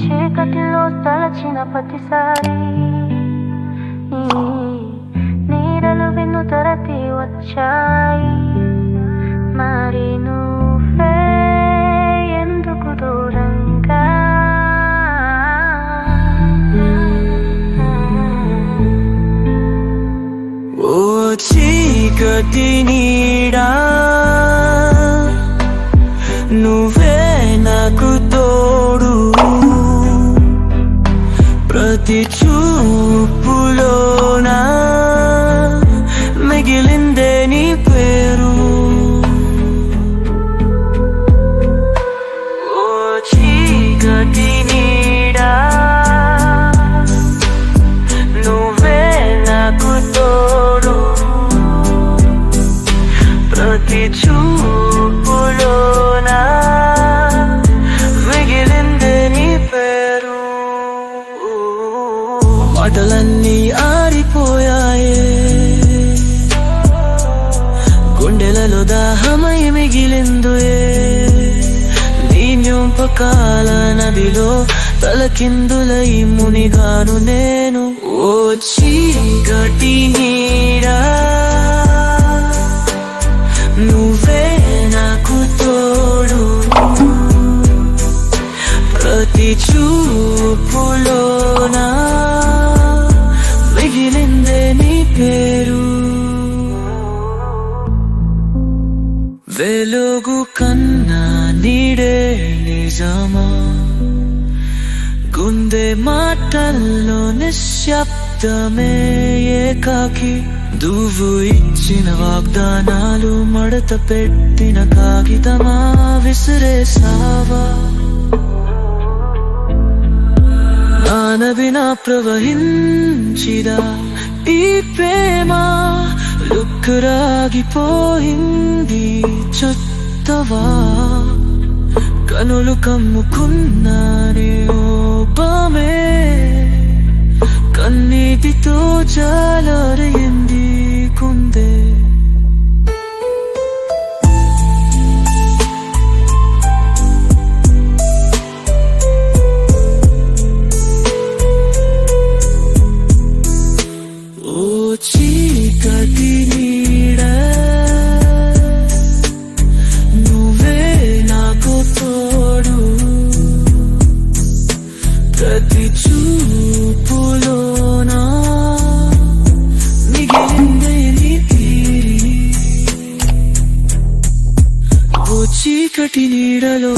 చీకటిలో తలచిన ప్రతిసారి నీడలు విన్ను తరతి వచ్చాయి. మరి నువ్వే ఎందుకు దూరంగా? ఓ చీకటి నీడా ప్రతి చూపులోనా మిగిలిందే మాటలన్నీ ఆరిపోయాయే. గుండెలలో దాహమై మిగిలిందుయే. నీ జ్ఞాపకాల నదిలో తలకిందులై మునిగాను నేను. ఓ చీకటి నీడా నువ్వే నాకు తోడు. ప్రతి చూపులో పేరు. వెలుగు కన్నా నీడే నిజమా? గుండె మాటల్లో నిశ్శబ్దమే ఏకాకి. దువ్వు ఇచ్చిన వాగ్దానాలు మడత పెట్టిన కాగితమా? విసిరేసావా మానవిన ప్రవహించిదా? ఈ ప్రేమ లుక్కరాగిపోయింది చుత్తవా? కనులు కమ్ముకున్నానే ఓపమే కన్నీటితో జాలరింది కుందే? చీకటి నీడలో